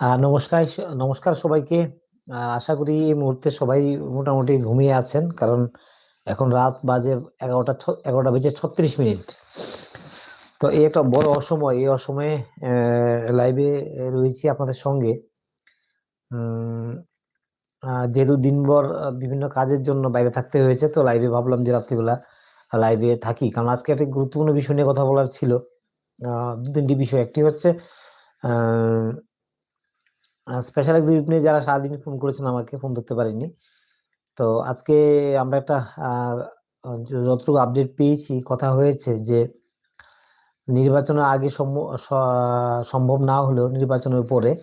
নমস্কার নমস্কার সবাইকে। আশা করি এই মুহূর্তে সবাই মোটামুটি ঘুমিয়ে আছেন, কারণ এখন রাত বাজে এগারোটা এগারোটা বেজে ছত্রিশ মিনিট। তো এই একটা বড় অসময়, এই অসময়ে লাইভে রয়েছি আপনাদের সঙ্গে। যেহেতু দিনভর বিভিন্ন কাজের জন্য বাইরে থাকতে হয়েছে, তো লাইভে ভাবলাম যে রাত্রিবেলা লাইভে থাকি, কারণ আজকে একটা গুরুত্বপূর্ণ বিষয় নিয়ে কথা বলার ছিল। দু তিনটি বিষয়, একটি হচ্ছে স্পেশাল এক্সিকিউটিভ নিয়ে যারা সারাদিন ফোন করেছেন আমাকে ফোন ধরতে পারিনি। তো আজকে আমরা একটা যতটুকু আপডেট পেয়েছি, কথা হয়েছে যে নির্বাচনের আগে সম্ভ- সম্ভব না হলেও নির্বাচনের পরে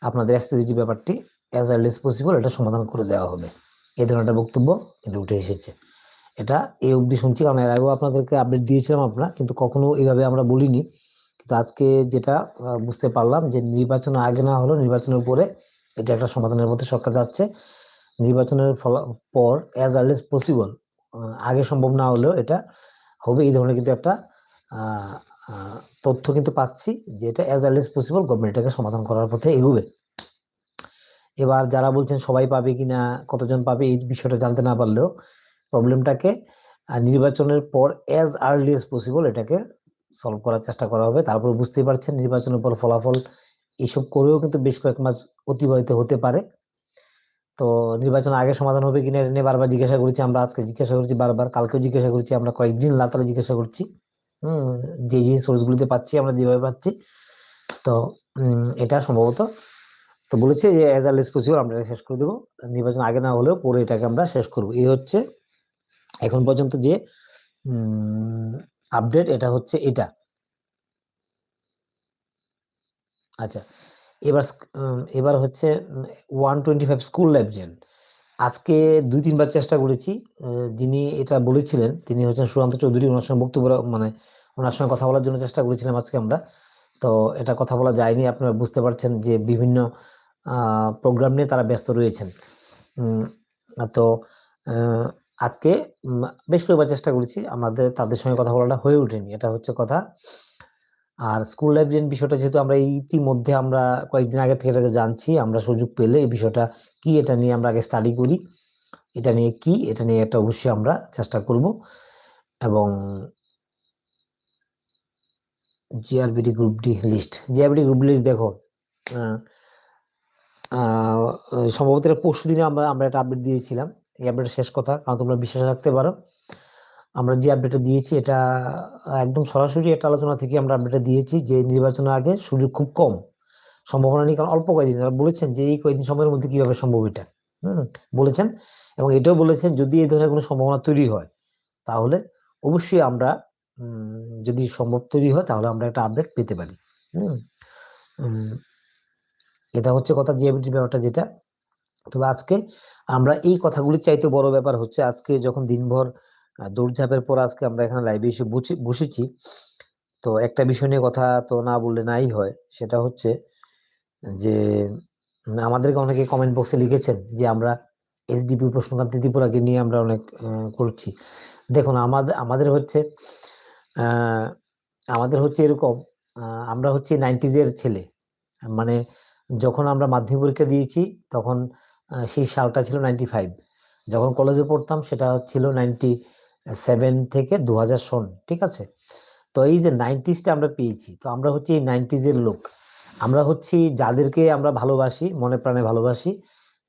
আপনাদের এসটিজি ব্যাপারটি অ্যাজ আর্লি এস পসিবল এটা সমাধান করে দেওয়া হবে। এই ধরনের একটা বক্তব্য কিন্তু উঠে এসেছে। এটা এই অবধি শুনছি, কারণ এর আগেও আপনাদেরকে আপডেট দিয়েছিলাম আমরা, কিন্তু কখনো এইভাবে আমরা বলিনি। কিন্তু আজকে যেটা বুঝতে পারলাম যে নির্বাচনের আগে না হলেও নির্বাচনের পরে এটা একটা সমাধানের মধ্যে সরকার যাচ্ছে। নির্বাচনের ফলা, পর অ্যাজ আর্লি এস পসিবল আগে সম্ভব না হলেও এটা হবে। এই ধরনের কিন্তু একটা তথ্য কিন্তু পাচ্ছি যে এটা as early as possible government এটাকে সমাধান করার পথে এগোবে। এবার যারা বলছেন সবাই পাবে কিনা কতজন পাবে, এই বিষয়টা জানতে না পারলেও প্রবলেমটাকে নির্বাচনের পর অ্যাজ আর্লি এস পসিবল এটাকে সলভ করার চেষ্টা করা হবে। তারপর বুঝতেই পারছেন নির্বাচনের পর ফলাফল এইসব করেও কিন্তু বেশ কয়েক মাস অতিবাহিত হতে পারে। তো নির্বাচন আগে সমাধান হবে কিনা এটা নিয়ে বারবার জিজ্ঞাসা করেছি আমরা, আজকে জিজ্ঞাসা করছি বারবার, কালকেও জিজ্ঞাসা করছি, আমরা কয়েকদিন লাতারে জিজ্ঞাসা করছি। হম, যে যে সোর্সগুলিতে পাচ্ছি, আমরা যেভাবে পাচ্ছি। তো এটা সম্ভবত। তো বলেছে যে অ্যাজ আর্লি পসিবল আমরা শেষ করে দেবো। নির্বাচন আগে না হলেও পরে এটাকে আমরা শেষ করব। এই হচ্ছে এখন পর্যন্ত যে আপডেট, এটা হচ্ছে এটা। আচ্ছা এবার এবার হচ্ছে one twenty five school librarian আজকে দুই, তিনবার চেষ্টা করেছি যিনি এটা বলেছিলেন, তিনি হচ্ছেন সুশান্ত চৌধুরী, ওনার সঙ্গে বক্তব্য মানে ওনার সঙ্গে কথা বলার জন্য চেষ্টা করেছিলাম আজকে আমরা। তো এটা কথা বলা যায়নি, আপনারা বুঝতে পারছেন যে বিভিন্ন প্রোগ্রাম নিয়ে তারা ব্যস্ত রয়েছেন। তো আজকে বেশ কয়েকবার চেষ্টা করেছি। আমাদের, তাদের সঙ্গে কথা বলাটা হয়ে ওঠেনি, এটা হচ্ছে কথা। আর স্কুল লাইব্রেরিয়ান বিষয়টা যেহেতু আমরা ইতিমধ্যে আমরা কয়েকদিন আগে থেকে এটাকে জানছি, আমরা সুযোগ পেলে এই বিষয়টা কি, এটা নিয়ে আমরা আগে স্টাডি করি, এটা নিয়ে কি, এটা নিয়ে একটা অবশ্যই আমরা চেষ্টা করব। এবং GRBD group D list GRBD group list দেখো সম্ভবত এটা পরশু দিনে আমরা আমরা একটা আপডেট দিয়েছিলাম। এই আপডেট শেষ কথা, কারণ তোমরা বিশ্বাস রাখতে পারো। আমরা যে আপডেটটা দিয়েছি, এটা একদম সরাসরি একটা আলোচনা থেকে আমরা আপডেটটা দিয়েছি যে নির্বাচনের আগে সুযোগ খুব কম। সম্ভাবনা নেই, কারণ অল্প কয়েকদিন। বলেছেন যে এই কয়েকদিন সময়ের মধ্যে কীভাবে সম্ভব এটা। হম, বলেছেন। এবং এটাও বলেছেন, যদি এই ধরনের কোনো সম্ভাবনা তৈরি হয়, তাহলে অবশ্যই আমরা যদি সম্ভব তৈরি হয়, তাহলে আমরা একটা আপডেট পেতে পারি। হম এটা হচ্ছে কথা জিএবিটির ব্যাপারটা যেটা। তবে আজকে আমরা এই কথাগুলির চাইতে বড় ব্যাপার হচ্ছে আজকে যখন দিনভর দৌড়ঝাঁপের পর আজকে আমরা এখানে লাইভে এসে বসে- বসেছি, তো একটা বিষয় নিয়ে কথা তো না বললে নাই হয়, সেটা হচ্ছে যে আমাদেরকে অনেকে কমেন্ট বক্সে লিখেছেন যে, আমরা এসডিপি প্রশ্নকান্তি ত্রিপুরাকে নিয়ে আমরা অনেক করছি। দেখুন আমাদের আমাদের হচ্ছে আমাদের হচ্ছে এরকম আমরা হচ্ছে নাইনটিজের ছেলে। মানে যখন আমরা মাধ্যমিক পরীক্ষা দিয়েছি, তখন সেই সালটা ছিল নাইনটি ফাইভ যখন কলেজে পড়তাম, সেটা ছিল নাইনটি সেভেন থেকে দু হাজার সন ঠিক আছে? তো এই যে নাইনটিসটা আমরা পেয়েছি, তো আমরা হচ্ছে এই নাইনটিজের লোক। আমরা হচ্ছি যাদেরকে আমরা ভালোবাসি, মনে প্রাণে ভালোবাসি,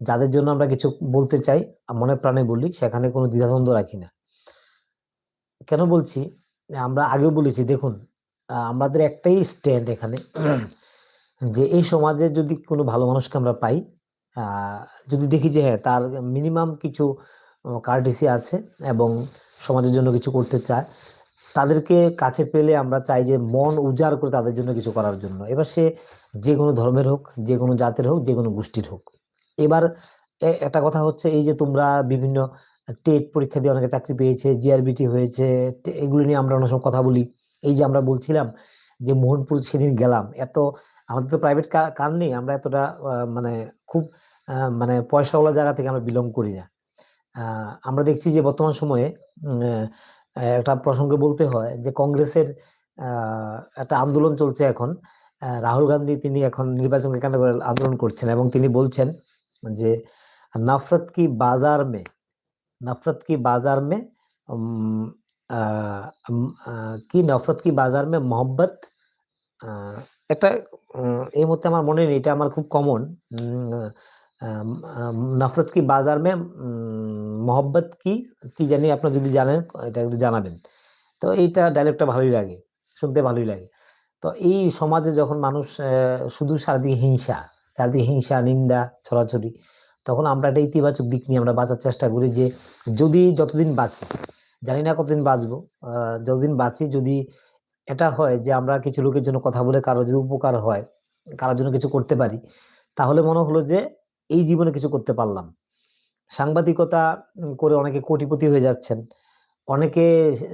যাদের জন্য আমরা কিছু বলতে চাই মনে প্রাণে বলি, সেখানে কোনো দ্বিধাদ্বন্দ্ব রাখি না। কেন বলছি? আমরা আগেও বলেছি, দেখুন আমাদের একটাই স্ট্যান্ড এখানে, যে এই সমাজে যদি কোনো ভালো মানুষকে আমরা পাই যদি দেখি যে হ্যাঁ তার মিনিমাম কিছু কার্ডিসি আছে এবং সমাজের জন্য কিছু করতে চায়, তাদেরকে কাছে পেলে আমরা চাই যে মন উজাড় করে তাদের জন্য কিছু করার জন্য। এবার সে যে কোনো ধর্মের হোক, যে কোনো জাতের হোক, যে কোনো গোষ্ঠীর হোক। এবার একটা কথা হচ্ছে এই যে তোমরা বিভিন্ন টেট পরীক্ষা দিয়ে অনেকে চাকরি পেয়েছে জিআরবিটি হয়েছে এগুলো নিয়ে আমরা অনেক সময় কথা বলি। এই যে আমরা বলছিলাম যে মোহনপুর সেদিন গেলাম, এত আমাদের তো প্রাইভেট কার নেই, আমরা এতটা মানে খুব মানে পয়সাওয়ালা জায়গা থেকে আমরা বিলং করি না আহ, আমরা দেখছি যে বর্তমান সময়ে উম, আহ, একটা প্রসঙ্গে বলতে হয় যে কংগ্রেসের আহ, একটা আন্দোলন চলছে এখন আহ, রাহুল গান্ধী তিনি এখন নির্বাচনকে কেন্দ্র করে আন্দোলন করছেন এবং তিনি বলছেন যে নফরত কি বাজার মে नफरत की बाजार में उम, আ উম আ কি নফরত কি বাজার মে মোহব্বত আ এটা উম এই মুহূর্তে আমার মনে নেই। এটা আমার খুব কমন। নফরত কি বাজার মে মোহব্বত কি, কি জানি আপনারা যদি জানেন এটা একটু জানাবেন। তো এইটা ডায়ালগটা ভালোই লাগে। শুনতে ভালোই লাগে। তো এই সমাজে যখন মানুষ শুধু চারদিকে হিংসা, চারদিকে হিংসা, নিন্দা ছড়াছড়ি তখন আমরা একটা ইতিবাচক দিক নিয়ে আমরা বাঁচার চেষ্টা করি যে যদি যতদিন বাঁচি, জানি না কতদিন বাঁচবো। যতদিন বাঁচি যদি এটা হয় যে আমরা কিছু লোকের জন্য কথা বলে কারও যদি উপকার হয়, কারও জন্য কিছু করতে পারি, তাহলে মনে হলো যে এই জীবনে কিছু করতে পারলাম। সাংবাদিকতা করে অনেকে কোটিপতি হয়ে যাচ্ছেন। অনেকে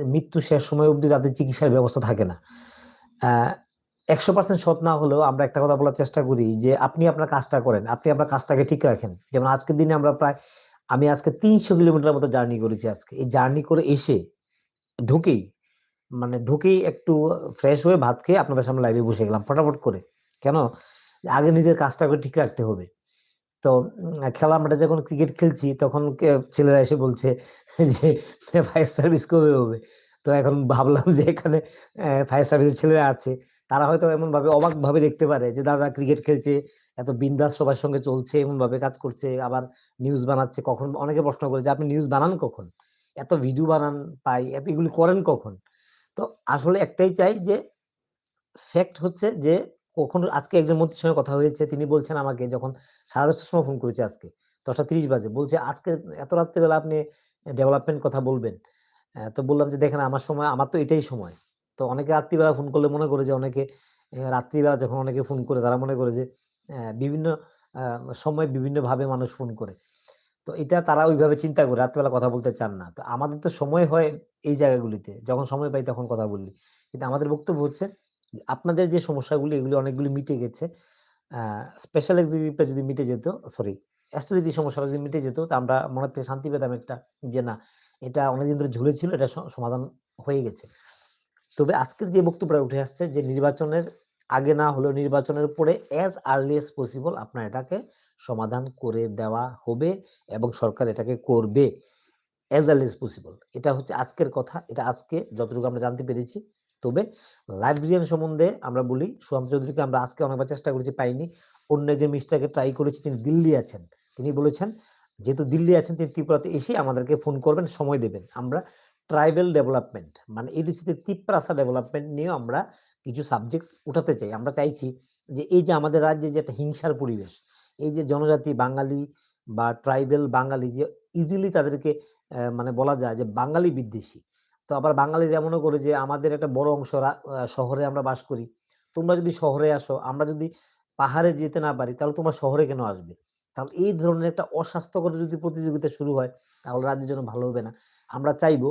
মৃত্যু শেষ সময় অবধি তাদের চিকিৎসার ব্যবস্থা থাকে না। আ ১০০% সৎ না হলেও আমরা একটা কথা বলার চেষ্টা করি যে, আপনি আপনার কাজটা করেন। আপনি আপনার কাজটাকে ঠিক রাখেন। যেমন আজকের দিনে আমরা প্রায়, আমি আজকে ৩০০ কিলোমিটার মতো জার্নি করেছি আজকে। এই জার্নি করে এসে ঢুকেই মানে ঢুকেই একটু ফ্রেশ হয়ে ভাত খেয়ে আপনাদের সামনে লাইভে বসে গেলাম, ফটাফট করে। কেন? আগে নিজের কাজটাকে ঠিক রাখতে হবে। তো খেলা আমরা যখন ক্রিকেট খেলছি তখন ছেলেরা এসে বলছে যে ফায়ার সার্ভিস কবে হবে? তো এখন ভাবলাম যে এখানে ফায়ার সার্ভিসের ছেলেরা আছে। তারা হয়তো এমনভাবে অবাকভাবে দেখতে পারে যে দাদা ক্রিকেট খেলছে, এত বিন্দাস সবার সঙ্গে চলছে, এমনভাবে কাজ করছে, আবার নিউজ বানাচ্ছে। কখন অনেকে প্রশ্ন করে যে আপনি নিউজ বানান কখন? এত ভিডিও বানান পাই, এত এগুলি করেন কখন? তো আসলে একটাই চাই যে ফ্যাক্ট হচ্ছে যে কখনো আজকে একজন মন্ত্রীর সঙ্গে কথা হয়েছে। তিনি বলছেন আমাকে যখন 10:30 দশটার সময় ফোন করেছে আজকে। 10:30 বাজে। বলছে, "আজকে এত রাত্রিবেলা আপনি ডেভেলপমেন্ট কথা বলবেন?" তো বললাম যে, "দেখেন আমার সময় আমার তো এটাই সময়।" তো অনেকে রাত্রিবেলা ফোন করলে মনে করে যে অনেকে রাত্রিবেলা যখন অনেকে ফোন করে তারা মনে করে যে বিভিন্ন সময় বিভিন্নভাবে মানুষ ফোন করে। তো এটা তারা ওইভাবে চিন্তা করে রাত্রিবেলা কথা বলতে চান না। তো আমাদের তো সময় হয় এই জায়গাগুলিতে। যখন সময় পাই তখন কথা বললি কিন্তু আমাদের বক্তব্য হচ্ছে আপনাদের যে সমস্যাগুলি, এগুলি অনেকগুলি মিটে গেছে। স্পেশাল এক্সিকিউটিভটা যদি মিটে যেত সরি অ্যাস্ট্রোসিটি সমস্যাটা যদি মিটে যেত, তা আমরা মনে থেকে শান্তি পেতাম একটা যে না, এটা অনেকদিন ধরে ঝুলে ছিল এটা সমাধান হয়ে গেছে। তবে আজকের যে বক্তব্যটা উঠে আসছে যে নির্বাচনের আগে না হলেও নির্বাচনের পরে অ্যাজ early as possible আপনার এটাকে সমাধান করে দেওয়া হবে এবং সরকার এটাকে করবে। অ্যাজ early as possible এটা হচ্ছে আজকের কথা। এটা আজকে যতটুকু আমরা জানতে পেরেছি। তবে লাইব্রেরিয়ান সম্বন্ধে আমরা বলি সোহাম চৌধুরীকে আমরা আজকে অনেকবার চেষ্টা করেছি পাইনি। অন্য একজন মিস্টারকে ট্রাই করেছি তিনি দিল্লি আছেন। তিনি বলেছেন যেহেতু দিল্লি আছেন তিনি ত্রিপুরাতে এসে আমাদেরকে ফোন করবেন, সময় দেবেন। আমরা ট্রাইবেল ডেভেলপমেন্ট মানে এডিসিতে তিপ্রাসা ডেভেলপমেন্ট নিয়েও আমরা কিছু সাবজেক্ট উঠাতে চাই। আমরা চাইছি যে এই যে আমাদের রাজ্যে যে একটা হিংসার পরিবেশ, এই যে জনজাতি বাঙালি বা ট্রাইবেল বাঙালি যে ইজিলি তাদেরকে মানে বলা যায় যে বাঙালি বিদ্বেষী। তো আবার বাঙালিরা এমনও করে যে আমাদের একটা বড় অংশ শহরে আমরা বাস করি। তোমরা যদি শহরে আসো, আমরা যদি পাহাড়ে যেতে না পারি তাহলে তোমরা শহরে কেন আসবে? তাহলে এই ধরনের একটা অস্বাস্থ্যকর যদি প্রতিযোগিতা শুরু হয় তাহলে রাজ্যের জন্য ভালো হবে না। আমরা চাইব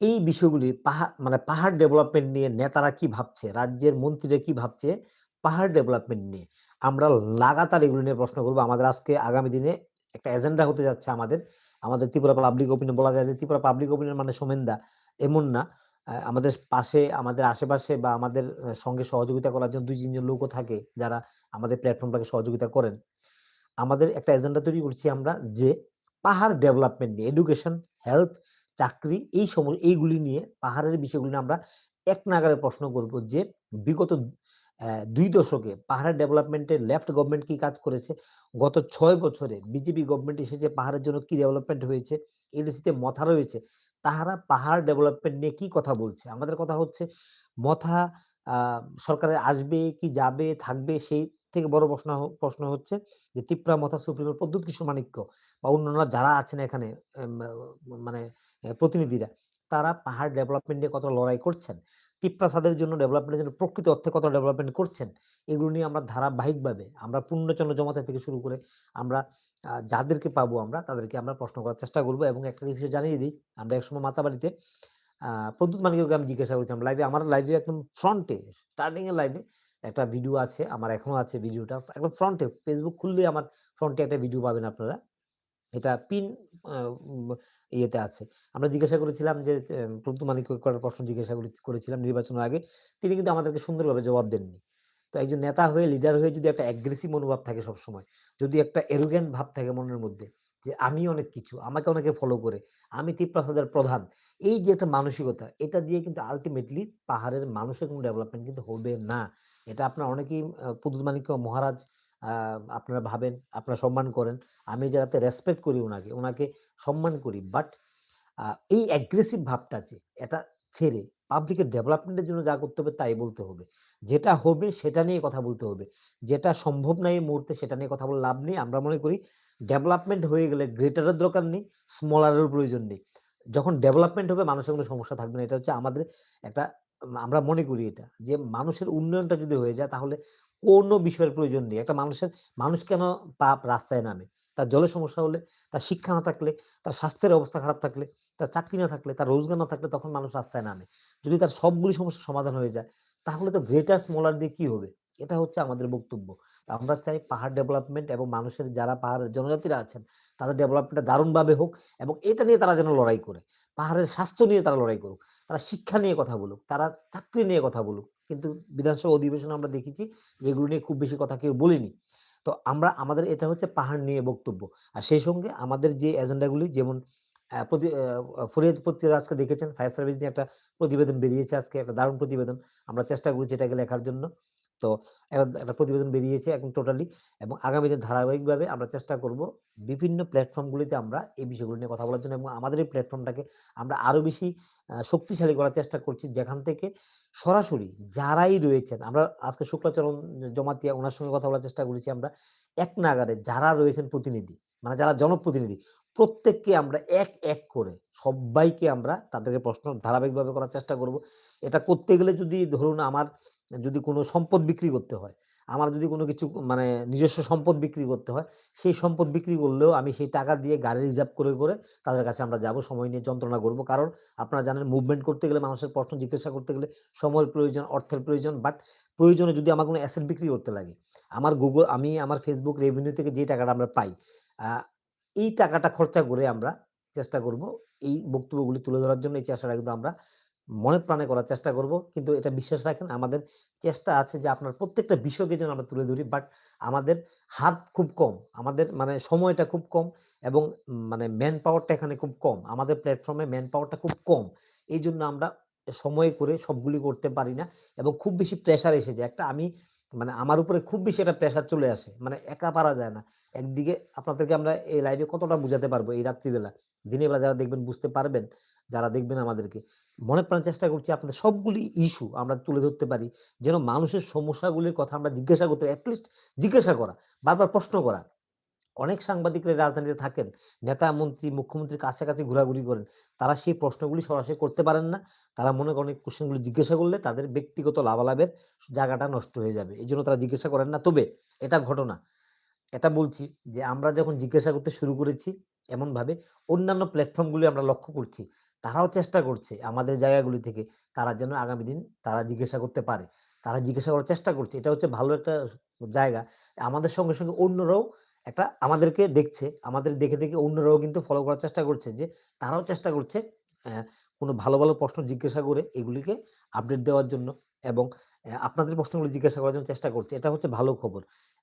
এই বিষয়গুলি পাহাড় মানে পাহাড় ডেভেলপমেন্ট নিয়ে নেতারা কি ভাবছে, রাজ্যের মন্ত্রীরা কি ভাবছে পাহাড় ডেভেলপমেন্ট নিয়ে। আমরা লাগাতার এগুলো নিয়ে প্রশ্ন করব আমাদের আজকে আগামী দিনে একটা এজেন্ডা হতে যাচ্ছে আমাদের। আমাদের ত্রিপুরা পাবলিক ওপিনিয়ন বলা যায় যে ত্রিপুরা পাবলিক ওপিনিয়ন মানে সোমেনদা এমন না। আমাদের পাশে আমাদের আশেপাশে বা আমাদের সঙ্গে সহযোগিতা করার জন্য দুই তিনজন লোকও থাকে যারা আমাদের প্ল্যাটফর্মটাকে সহযোগিতা করেন। আমাদের একটা এজেন্ডা তৈরি করছি আমরা যে পাহাড় ডেভেলপমেন্ট নিয়ে এডুকেশন, হেলথ, চাকরি এই সম এইগুলি নিয়ে পাহাড়ের বিষয়গুলি আমরা এক নাগাড়ে প্রশ্ন করব যে বিগত ২ দশকে পাহাড়ের ডেভেলপমেন্টে লেফট গভর্নমেন্ট কি কাজ করেছে? গত ছয় বছরে বিজেপি গভর্নমেন্ট এসেছে পাহাড়ের জন্য কি ডেভেলপমেন্ট হয়েছে? এডিসিতে মথা রয়েছে। তাহারা পাহাড় ডেভেলপমেন্ট নিয়ে কি কথা বলছে? আমাদের কথা হচ্ছে মথা আ সরকারে আসবে কি যাবে, থাকবে সেই থেকে বড় প্রশ্ন প্রশ্ন হচ্ছে যে তিপ্রা মথা সুপ্রিমো প্রদ্যুৎ কিশোর মাণিক্য বা অন্যান্য যারা আছেন এখানে মানে প্রতিনিধিরা তারা পাহাড় ডেভেলপমেন্ট নিয়ে কত লড়াই করছেন? তিপ্রাসাদের জন্য ডেভেলপমেন্টের জন্য প্রকৃত অর্থে কত ডেভেলপমেন্ট করছেন? এগুলো নিয়ে আমরা ধারাবাহিকভাবে আমরা পূর্ণচন্দ্র জমাতে থেকে শুরু করে আমরা যাদেরকে পাবো আমরা তাদেরকে আমরা প্রশ্ন করার চেষ্টা করব এবং একটা বিষয় জানিয়ে দিই, আমরা একসময় মাতাবাড়িতে প্রদ্যুৎ মাণিক্যকে আমি জিজ্ঞাসা করেছিলাম লাইভে আমার লাইভে একদম ফ্রন্টে স্টার্টিং এর লাইভে একটা ভিডিও আছে। আমার এখনও আছে ভিডিওটা। একদম ফ্রন্টে ফেসবুক খুললেই আমার ফ্রন্টে একটা ভিডিও পাবেন আপনারা। এটা পিন ইয়েতে আছে। আমরা জিজ্ঞাসা করেছিলাম যে প্রদ্যুৎ মাণিক্যকে কয়েকটা প্রশ্ন জিজ্ঞাসা করেছিলাম নির্বাচনের আগে। তিনি কিন্তু আমাদেরকে সুন্দরভাবে জবাব দেননি। তো একজন নেতা হয়ে লিডার হয়ে যদি একটা অ্যাগ্রেসিভ মনোভাব থাকে সবসময়, যদি একটা এরোগ্যান্ট ভাব থাকে মনের মধ্যে, যে আমি অনেক কিছু, আমাকে অনেকে ফলো করে, আমি তিপ্রাসাদের প্রধান, এই যে একটা মানসিকতা, এটা দিয়ে কিন্তু আলটিমেটলি পাহাড়ের মানুষের কোনো ডেভেলপমেন্ট কিন্তু হবে না এটা আপনার অনেকেই পুদুল মানিক্য মহারাজ আপনারা ভাবেন, আপনারা সম্মান করেন। আমি যাতে রেসপেক্ট করি ওনাকে ওনাকে সম্মান করি। বাট এই অ্যাগ্রেসিভ ভাবটা আছে এটা ছেড়ে পাবলিকের ডেভেলপমেন্টের জন্য যা করতে হবে তাই বলতে হবে। যেটা হবে সেটা নিয়ে কথা বলতে হবে। যেটা সম্ভব না এই মুহূর্তে সেটা নিয়ে কথা বলে লাভ নেই। আমরা মনে করি ডেভেলপমেন্ট হয়ে গেলে গ্রেটারের দরকার নেই স্মলারের প্রয়োজন নেই। যখন ডেভেলপমেন্ট হবে মানুষের কোনো সমস্যা থাকবে না। এটা হচ্ছে আমাদের একটা, আমরা মনে করি এটা যে, মানুষের উন্নয়নটা যদি হয়ে যায় তাহলে কোনো বিষয়ের প্রয়োজন নেই। একটা মানুষের, মানুষ কেন পাপ রাস্তায় নামে? তার জলের সমস্যা হলে, তার শিক্ষা না থাকলে, তার স্বাস্থ্যের অবস্থা খারাপ থাকলে, তার চাকরি না থাকলে, তার রোজগার না থাকলে তখন মানুষ রাস্তায় নামে। যদি তার সবগুলি সমস্যার সমাধান হয়ে যায়, তাহলে তো গ্রেটার, স্মলার দিয়ে কি হবে? এটা হচ্ছে আমাদের বক্তব্য। আমরা চাই পাহাড় ডেভেলপমেন্ট এবং মানুষের যারা পাহাড়ের জনজাতিরা আছেন, তাদের ডেভেলপমেন্টটা দারুণভাবে হোক এবং এটা নিয়ে তারা যেন লড়াই করে। পাহাড়ের স্বাস্থ্য নিয়ে তারা লড়াই করুক। তারা শিক্ষা নিয়ে কথা বলুক, তারা চাকরি নিয়ে কথা বলুক। কিন্তু বিধানসভা অধিবেশনে আমরা দেখেছি এগুলো নিয়ে খুব বেশি কথা কেউ বলিনি। তো আমরা, আমাদের এটা হচ্ছে পাহাড় নিয়ে বক্তব্য। আর সেই সঙ্গে আমাদের যে এজেন্ডাগুলি যেমন প্রতি ফরিয়াদ পত্রিকা আজকে দেখেছেন ফায়ার সার্ভিস নিয়ে একটা প্রতিবেদন বেরিয়েছে আজকে, একটা দারুণ প্রতিবেদন। আমরা চেষ্টা করছি এটাকে লেখার জন্য। তো একটা প্রতিবেদন বেরিয়েছে এখন টোটালি এবং আগামী দিনে ধারাবাহিকভাবে আমরা চেষ্টা করব বিভিন্ন প্ল্যাটফর্মগুলিতে আমরা এই বিষয়গুলো নিয়ে কথা বলার জন্য এবং আমাদের এই প্ল্যাটফর্মটাকে আমরা আরও বেশি শক্তিশালী করার চেষ্টা করছি যেখান থেকে সরাসরি যারাই রয়েছেন, আমরা আজকে শুক্লাচরণ জমাতিয়া ওনার সঙ্গে কথা বলার চেষ্টা করেছি আমরা, এক নাগারে যারা রয়েছেন প্রতিনিধি মানে যারা জনপ্রতিনিধি প্রত্যেককে আমরা এক এক করে সবাইকে আমরা তাদেরকে প্রশ্ন ধারাবাহিকভাবে করার চেষ্টা করব। এটা করতে গেলে যদি ধরুন আমার যদি কোনো সম্পদ বিক্রি করতে হয়, আমার যদি কোনো কিছু মানে নিজস্ব সম্পদ বিক্রি করতে হয়, সেই সম্পদ বিক্রি করলেও আমি সেই টাকা দিয়ে গাড়ি রিজার্ভ করে করে তাদের কাছে আমরা যাব, সময় নিয়ে যন্ত্রণা করব। কারণ আপনারা জানেন মুভমেন্ট করতে গেলে মানুষের প্রশ্ন জিজ্ঞাসা করতে গেলে সময়ের প্রয়োজন, অর্থের প্রয়োজন। বাট প্রয়োজনে যদি আমার কোনো অ্যাসেট বিক্রি করতে লাগে, আমার গুগল আমি আমার ফেসবুক রেভিনিউ থেকে যে টাকাটা আমরা পাই এই টাকাটা খরচা করে আমরা চেষ্টা করব এই বক্তব্যগুলি তুলে ধরার জন্য, এই চেষ্টাটা কিন্তু আমরা মনে প্রাণে করার চেষ্টা করব। কিন্তু এটা বিশ্বাস রাখেন, আমাদের চেষ্টা আছে যে আপনার প্রত্যেকটা বিষয়কে যেন আমরা তুলে ধরি বাট আমাদের হাত খুব কম, আমাদের মানে সময়টা খুব কম এবং মানে ম্যান পাওয়ারটা এখানে খুব কম, আমাদের প্ল্যাটফর্মে ম্যান পাওয়ারটা খুব কম। এই জন্য আমরা সময় করে সবগুলি করতে পারি না এবং খুব বেশি প্রেশার এসে যায়। একটা আমি মানে আমার উপরে খুব বেশি একটা প্রেশার চলে আসে। মানে একা পারা যায় না। একদিকে আপনাদেরকে আমরা এই লাইভে কতটা বুঝাতে পারব এই রাত্রিবেলা? দিনের বেলা যারা দেখবেন বুঝতে পারবেন, যারা দেখবেন আমাদেরকে, মনে প্রাণ চেষ্টা করছি আপনাদের সবগুলি ইস্যু আমরা তুলে ধরতে পারি। যেন মানুষের সমস্যাগুলির কথা আমরা জিজ্ঞাসা করতে অ্যাটলিস্ট জিজ্ঞাসা করা, বারবার প্রশ্ন করা। অনেক সাংবাদিকরা রাজধানীতে থাকেন। নেতা, মন্ত্রী, মুখ্যমন্ত্রীর কাছাকাছি ঘোরাঘুরি করেন। তারা সেই প্রশ্নগুলি সরাসরি করতে পারেন না। তারা মনে করেন কোশ্চেনগুলি জিজ্ঞাসা করলে তাদের ব্যক্তিগত লাভালাভের জায়গাটা নষ্ট হয়ে যাবে। এই জন্য তারা জিজ্ঞাসা করেন না। তবে এটা ঘটনা। এটা বলছি যে আমরা যখন জিজ্ঞাসা করতে শুরু করেছি এমন ভাবে অন্যান্য প্ল্যাটফর্মগুলি আমরা লক্ষ্য করছি। তারাও চেষ্টা করছে আমাদের জায়গাগুলি থেকে তারা যেন আগামী দিন তারা জিজ্ঞাসা করতে পারে। তারা জিজ্ঞাসা করার চেষ্টা করছে। এটা হচ্ছে ভালো একটা জায়গা। আমাদের সঙ্গে সঙ্গে অন্যরাও একটা আমাদেরকে দেখছে, আমাদের দেখে দেখে অন্যরাও কিন্তু ফলো করার চেষ্টা করছে যে তারাও চেষ্টা করছে কোনো ভালো ভালো প্রশ্ন জিজ্ঞাসা করে এগুলিকে আপডেট দেওয়ার জন্য এবং আপনাদের প্রশ্নগুলো জিজ্ঞাসা করার জন্য চেষ্টা করছে। এটা হচ্ছে ভালো খবর।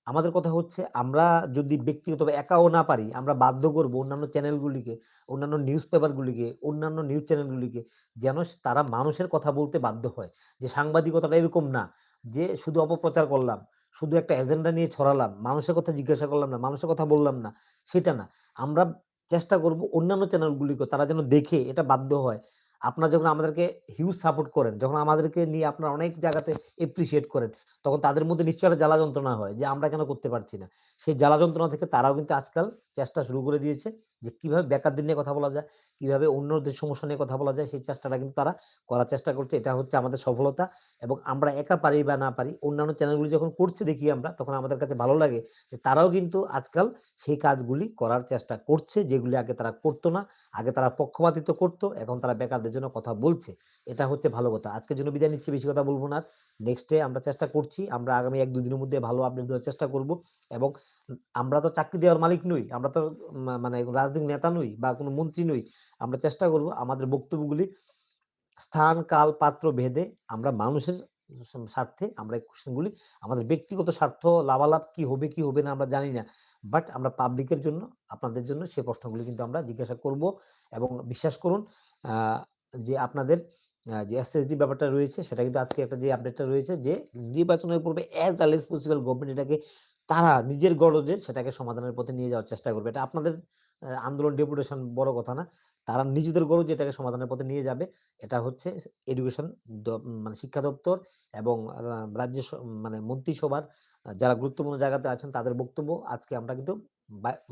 আমাদের কথা হচ্ছে আমরা যদি ব্যক্তিগতভাবে একাও না পারি, আমরা বাধ্য করব অন্যান্য চ্যানেলগুলিকে অন্যান্য নিউজ পেপারগুলিকে অন্যান্য নিউজ চ্যানেলগুলিকে যেন তারা মানুষের কথা বলতে বাধ্য হয়। যে সাংবাদিকতাটা এরকম না, যে শুধু অপপ্রচার করলাম শুধু একটা এজেন্ডা নিয়ে ছড়ালাম, মানুষের কথা জিজ্ঞাসা করলাম না, মানুষের কথা বললাম না, সেটা না। আমরা চেষ্টা করব অন্যান্য চ্যানেলগুলিকে তারা যেন দেখে এটা বাধ্য হয়। আপনারা যখন আমাদেরকে হিউজ সাপোর্ট করেন, যখন আমাদেরকে নিয়ে আপনারা অনেক জায়গাতে এপ্রিসিয়েট করেন, তখন তাদের মধ্যে নিশ্চয়ই একটা জ্বালা যন্ত্রণা হয় যে আমরা কেন করতে পারছি না। সেই জ্বালা যন্ত্রণা থেকে তারাও কিন্তু আজকাল চেষ্টা শুরু করে দিয়েছে যে কীভাবে বেকারদের নিয়ে কথা বলা যায়, কীভাবে অন্যদের সমস্যা নিয়ে কথা বলা যায়, সেই চেষ্টাটা কিন্তু তারা করার চেষ্টা করছে। এটা হচ্ছে আমাদের সফলতা এবং আমরা একা পারি বা না পারি, অন্যান্য চ্যানেলগুলি যখন করছে দেখি আমরা, তখন আমাদের কাছে ভালো লাগে যে তারাও কিন্তু আজকাল সেই কাজগুলি করার চেষ্টা করছে, যেগুলি আগে তারা করতো না, আগে তারা পক্ষপাতিত্ব করতো, এখন তারা বেকারদের জন্য কথা বলছে, এটা হচ্ছে ভালো কথা। আজকের জন্য বিদায় নিচ্ছি, বেশি কথা বলব না। নেক্সটে আমরা চেষ্টা করছি, আমরা আগামী এক, দুদিনের মধ্যে ভালো আপডেট দেওয়ার চেষ্টা করব এবং আমরা তো চাকরি দেওয়ার মালিক নই, আমরা তো মানে রাজনৈতিক নেতা নই বা কোনো মন্ত্রী নই, আমরা চেষ্টা করব আমাদের বক্তব্যগুলি স্থান, কাল, পাত্র, ভেদে আমরা মানুষের স্বার্থে আমরা এই কোশ্চেনগুলি আমাদের ব্যক্তিগত স্বার্থ, লাভালাভ কি হবে কি হবে না আমরা জানি না। বাট আমরা পাবলিকের জন্য, আপনাদের জন্য সেই প্রশ্নগুলি কিন্তু আমরা জিজ্ঞাসা করব এবং বিশ্বাস করুন যে আপনাদের যে এসএসডি ব্যাপারটা রয়েছে, সেটা কিন্তু আজকে একটা যে আপডেটটা রয়েছে যে নির্বাচনের পূর্বে অ্যাজ এস পসিবল গভর্নমেন্ট এটাকে তারা নিজের গরজে সেটাকে সমাধানের পথে নিয়ে যাওয়ার চেষ্টা করবে। এটা আপনাদের আন্দোলন ডেপুটেশন বড় কথা না। তারা নিজেদের গরজে এটাকে সমাধানের পথে নিয়ে যাবে। এটা হচ্ছে এডুকেশন মানে শিক্ষা দপ্তর এবং রাজ্য মানে মন্ত্রিসভার যারা গুরুত্বপূর্ণ জায়গাতে আছেন তাদের বক্তব্য আজকে আমরা কিন্তু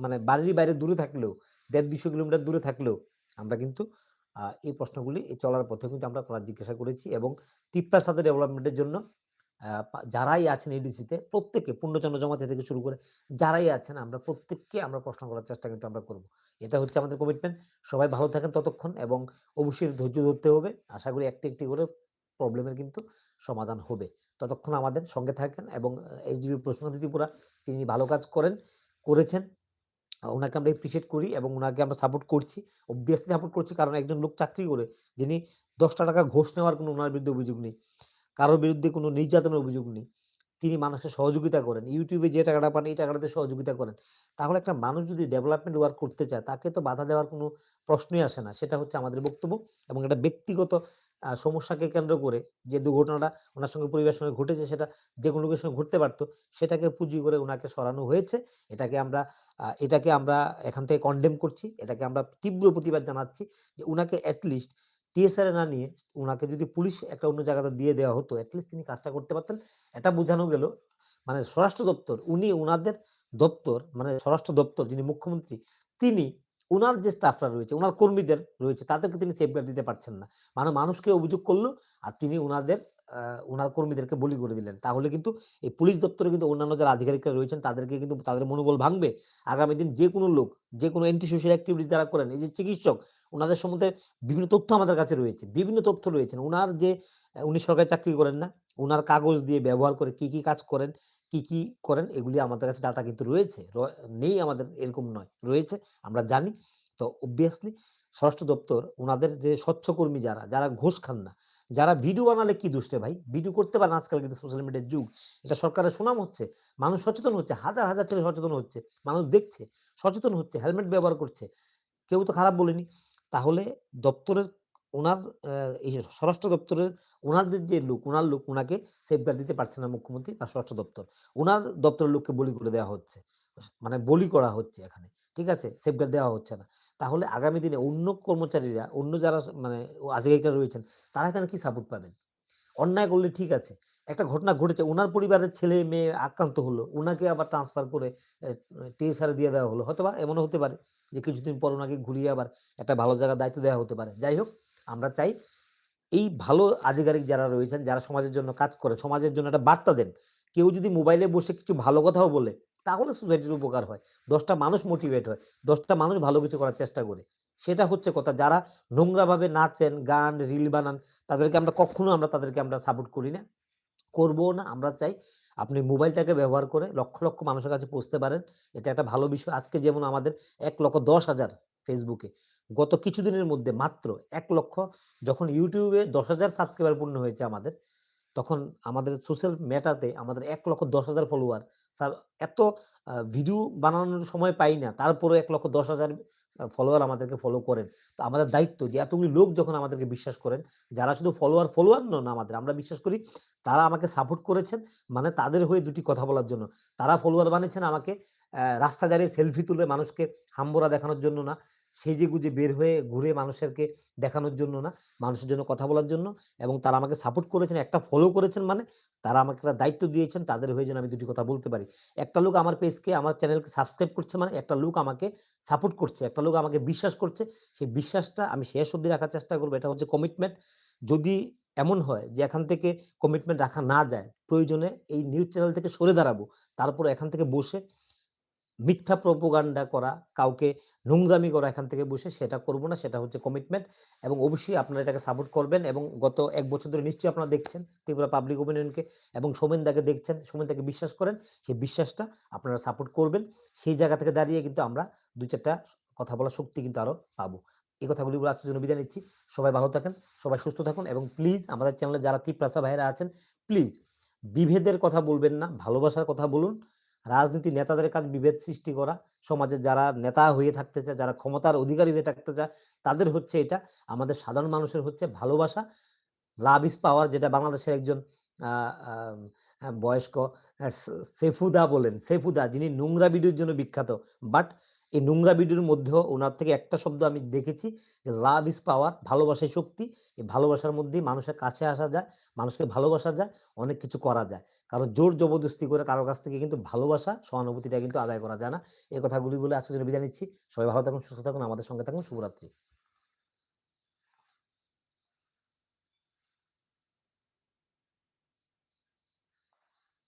মানে বাড়ির বাইরে দূরে থাকলেও, দেড় দুশো কিলোমিটার দূরে থাকলেও আমরা কিন্তু এই প্রশ্নগুলি চলার পথে কিন্তু আমরা করার জিজ্ঞাসা করেছি এবং তিপ্রা সাথে ডেভেলপমেন্টের জন্য যারাই আছেন এডিসিতে প্রত্যেককে, পূর্ণচন্দ্র জমাতে থেকে শুরু করে যারাই আছেন, আমরা প্রত্যেককে আমরা প্রশ্ন করার চেষ্টা কিন্তু আমরা করব। এটা হচ্ছে আমাদের কমিটমেন্ট সবাই ভালো থাকেন ততক্ষণ এবং অবশ্যই ধৈর্য ধরতে হবে। আশা করি একটি একটি করে প্রবলেমের কিন্তু সমাধান হবে। ততক্ষণ আমাদের সঙ্গে থাকেন এবং এইচডিবি প্রশ্ন ত্রিপুরা তিনি ভালো কাজ করেন, করেছেন। ওনাকে আমরা এপ্রিসিয়েট করি এবং ওনাকে আমরা সাপোর্ট করছি। অবভিয়াসলি সাপোর্ট করছি কারণ একজন লোক চাকরি করে, যিনি দশটা টাকা ঘোষ নেওয়ার কোনো ওনার বিরুদ্ধে অভিযোগ নেই, কারোর বিরুদ্ধে কোনো নির্যাতনের অভিযোগ নেই। তিনি মানুষকে সহযোগিতা করেন ইউটিউবে যে টাকাটা পান, এই টাকাটাতে সহযোগিতা করেন। তাহলে একটা মানুষ যদি ডেভেলপমেন্ট ওয়ার্ক করতে চায়, তাকে তো বাধা দেওয়ার কোনো প্রশ্নই আসে না। সেটা হচ্ছে আমাদের বক্তব্য এবং এটা ব্যক্তিগত সমস্যাকে কেন্দ্র করে যে দুর্ঘটনাটা ওনার সঙ্গে পরিবারের সঙ্গে ঘটেছে সেটা যে কোনো লোকের সঙ্গে ঘটতে পারতো, সেটাকে পুঁজি করে ওনাকে সরানো হয়েছে। এটাকে আমরা এটাকে আমরা এখান থেকে কন্ডেম করছি। এটাকে আমরা তীব্র প্রতিবাদ জানাচ্ছি যে ওনাকে অ্যাটলিস্ট টিএসআরে না নিয়ে ওনাকে যদি পুলিশ একটা অন্য জায়গাতে দিয়ে দেওয়া হতো অ্যাটলিস্ট তিনি কাজটা করতে পারতেন। এটা বোঝানো গেল মানে স্বরাষ্ট্র দপ্তর, উনি ওনাদের দপ্তর মানে স্বরাষ্ট্র দপ্তর যিনি মুখ্যমন্ত্রী, তিনি ওনার যে স্টাফরা রয়েছে ওনার কর্মীদের রয়েছে, তাদেরকে তিনি সেফগার্ড দিতে পারছেন না। মানে মানুষকে অভিযোগ করল আর তিনি ওনাদের ওনার কর্মীদেরকে বলি করে দিলেন। তাহলে কিন্তু এই পুলিশ দপ্তরে কিন্তু অন্যান্য যারা আধিকারিকরা রয়েছেন, তাদেরকে কিন্তু তাদের মনোবল ভাঙবে। আগামী দিন যে কোনো লোক, যে কোনো অ্যান্টি সোশ্যাল অ্যাক্টিভিটিস যারা করেন, এই যে চিকিৎসক ওনাদের সম্বন্ধে বিভিন্ন তথ্য আমাদের কাছে রয়েছে, বিভিন্ন তথ্য রয়েছে ওনার যে, উনি সরকারি চাকরি করেন না ওনার কাগজ দিয়ে ব্যবহার করে কি কি কাজ করেন কি কি করেন এগুলি আমাদের কাছে ডাটা কিন্তু রয়েছে। নেই আমাদের এরকম নয়, রয়েছে, আমরা জানি। তো অবভিয়াসলি স্বরাষ্ট্র দপ্তর ওনাদের যে স্বচ্ছ কর্মী যারা যারা ঘোষ খান না, যারা ভিডিও বানালে কি দোষ রে ভাই? ভিডিও করতে পারেন আজকাল কিন্তু সোশ্যাল মিডিয়ার যুগ। এটা সরকারের সুনাম হচ্ছে, মানুষ সচেতন হচ্ছে, হাজার হাজার ছেলে সচেতন হচ্ছে, মানুষ দেখছে, সচেতন হচ্ছে হেলমেট ব্যবহার করছে। কেউ তো খারাপ বলেনি। তাহলে দপ্তরের ওনার এই যে স্বরাষ্ট্র দপ্তরের ওনাদের যে লোক ওনার লোক ওনাকে সেফগার্ড দিতে পারছে না মুখ্যমন্ত্রী বা স্বরাষ্ট্র দপ্তর। ওনার দপ্তরের লোককে বলি করে দেওয়া হচ্ছে। মানে বলি করা হচ্ছে এখানে, ঠিক আছে? সেফগার্ড দেওয়া হচ্ছে না। তাহলে আগামী দিনে অন্য কর্মচারীরা, অন্য যারা মানে আধিকারিকরা রয়েছেন, তারা এখানে কি সাপোর্ট পাবেন? অন্যায় করলে ঠিক আছে। একটা ঘটনা ঘটেছে ওনার পরিবারের ছেলে মেয়ে আক্রান্ত হলো ওনাকে আবার ট্রান্সফার করে টিএসআর দিয়ে দেওয়া হলো। হয়তো বা এমনও হতে পারে যে কিছুদিন পর ওনাকে ঘুরিয়ে আবার একটা ভালো জায়গার দায়িত্ব দেওয়া হতে পারে। যাই হোক আমরা চাই এই ভালো আধিকারিক যারা রয়েছেন, যারা সমাজের জন্য কাজ করে, সমাজের জন্য একটা বার্তা দেন। কেউ যদি মোবাইলে বসে কিছু ভালো কথাও বলে, তাহলে সোসাইটির উপকার হয়। দশটা মানুষ মোটিভেট হয়, দশটা মানুষ ভালো কিছু করার চেষ্টা করে। সেটা হচ্ছে কথা, যারা নোংরাভাবে নাচেন, গান রিল বানান, তাদেরকে আমরা কখনো আমরা, তাদেরকে আমরা সাপোর্ট করি না। করব না, আমরা চাই আপনি মোবাইলটাকে ব্যবহার করে লক্ষ লক্ষ মানুষের কাছে পৌঁছতে পারেন। এটা একটা ভালো বিষয়। আজকে যেমন আমাদের এক লক্ষ দশ হাজার ফেসবুকে গত কিছুদিনের মধ্যে মাত্র এক লক্ষ যখন ইউটিউবে দশ হাজার সাবস্ক্রাইবার পূর্ণ হয়েছে আমাদের, তখন আমাদের সোশ্যাল মেটাতে আমাদের এক লক্ষ দশ হাজার ফলোয়ার স্যার এত ভিডিও বানানোর সময় পাই না তারপরে এক লক্ষ দশ হাজার ফলোয়ার আমাদেরকে ফলো করেন। তো আমাদের দায়িত্ব যে এতগুলি লোক যখন আমাদেরকে বিশ্বাস করেন, যারা শুধু ফলোয়ার ফলোয়ার না আমাদের, আমরা বিশ্বাস করি তারা আমাকে সাপোর্ট করেছেন মানে তাদের হয়ে দুটি কথা বলার জন্য। তারা ফলোয়ার বানিয়েছেন আমাকে রাস্তা দাঁড়িয়ে সেলফি তুলে মানুষকে হাম্বরা দেখানোর জন্য না। সেজে গুজে বের হয়ে ঘুরে মানুষেরকে দেখানোর জন্য না, মানুষের জন্য কথা বলার জন্য এবং তারা আমাকে সাপোর্ট করেছেন, একটা ফলো করেছেন মানে তারা আমাকে একটা দায়িত্ব দিয়েছেন, তাদের হয়ে যেন আমি দুটি কথা বলতে পারি। একটা লোক আমার পেজকে আমার চ্যানেলকে সাবস্ক্রাইব করছে মানে একটা লোক আমাকে সাপোর্ট করছে, একটা লোক আমাকে বিশ্বাস করছে, সেই বিশ্বাসটা আমি শেষ অবধি রাখার চেষ্টা করব, এটা হচ্ছে কমিটমেন্ট যদি এমন হয় যে এখান থেকে কমিটমেন্ট রাখা না যায়, প্রয়োজনে এই নিউজ চ্যানেল থেকে সরে দাঁড়াবো তারপর এখান থেকে বসে মিথ্যা প্রোপাগান্ডা করা, কাউকে নোংরামি করা এখান থেকে বসে সেটা করব না, সেটা হচ্ছে কমিটমেন্ট এবং অবশ্যই আপনারা এটাকে সাপোর্ট করবেন এবং গত এক বছর ধরে নিশ্চয়ই আপনারা দেখছেন ত্রিপুরা পাবলিক ওপিনিয়নকে এবং সোমেনদাকে দেখছেন সোমেনদাকে বিশ্বাস করেন, সেই বিশ্বাসটা আপনারা সাপোর্ট করবেন, সেই জায়গা থেকে দাঁড়িয়ে কিন্তু আমরা দু চারটা কথা বলার শক্তি কিন্তু আরও পাবো। এই কথাগুলি বলে আজকের জন্য বিদায় নিচ্ছি, সবাই ভালো থাকেন, সবাই সুস্থ থাকুন এবং প্লিজ আমাদের চ্যানেলে যারা টিপ্রাসা ভাইরা আছেন প্লিজ বিভেদের কথা বলবেন না, ভালোবাসার কথা বলুন রাজনীতি নেতাদের কাজ বিভেদ সৃষ্টি করা, সমাজে যারা নেতা হয়ে থাকতে চায়, যারা ক্ষমতার অধিকারী হয়ে থাকতে চায়, তাদের হচ্ছে এটা। আমাদের সাধারণ মানুষের হচ্ছে ভালোবাসা লাভ ইস পাওয়ার যেটা বাংলাদেশের একজন বয়স্ক সেফুদা বলেন, সেফুদা যিনি নোংরা ভিডিওর জন্য বিখ্যাত। বাট এই নোংরা ভিডিওর মধ্যেও ওনার থেকে একটা শব্দ আমি দেখেছি যে লাভ ইজ পাওয়ার ভালোবাসাই শক্তি, এই ভালোবাসার মধ্যেই মানুষের কাছে আসা যায়, মানুষকে ভালোবাসা যায়, অনেক কিছু করা যায়। কারণ জোর জবরদস্তি করে কারোর কাছ থেকে কিন্তু ভালোবাসা, সহানুভূতিটা কিন্তু আদায় করা যায় না। এই কথাগুলি বলে আজকের জন্য বিদায় নিচ্ছি। সবাই ভালো থাকুন, সুস্থ থাকুন, আমাদের সঙ্গে থাকুন। শুভরাত্রি।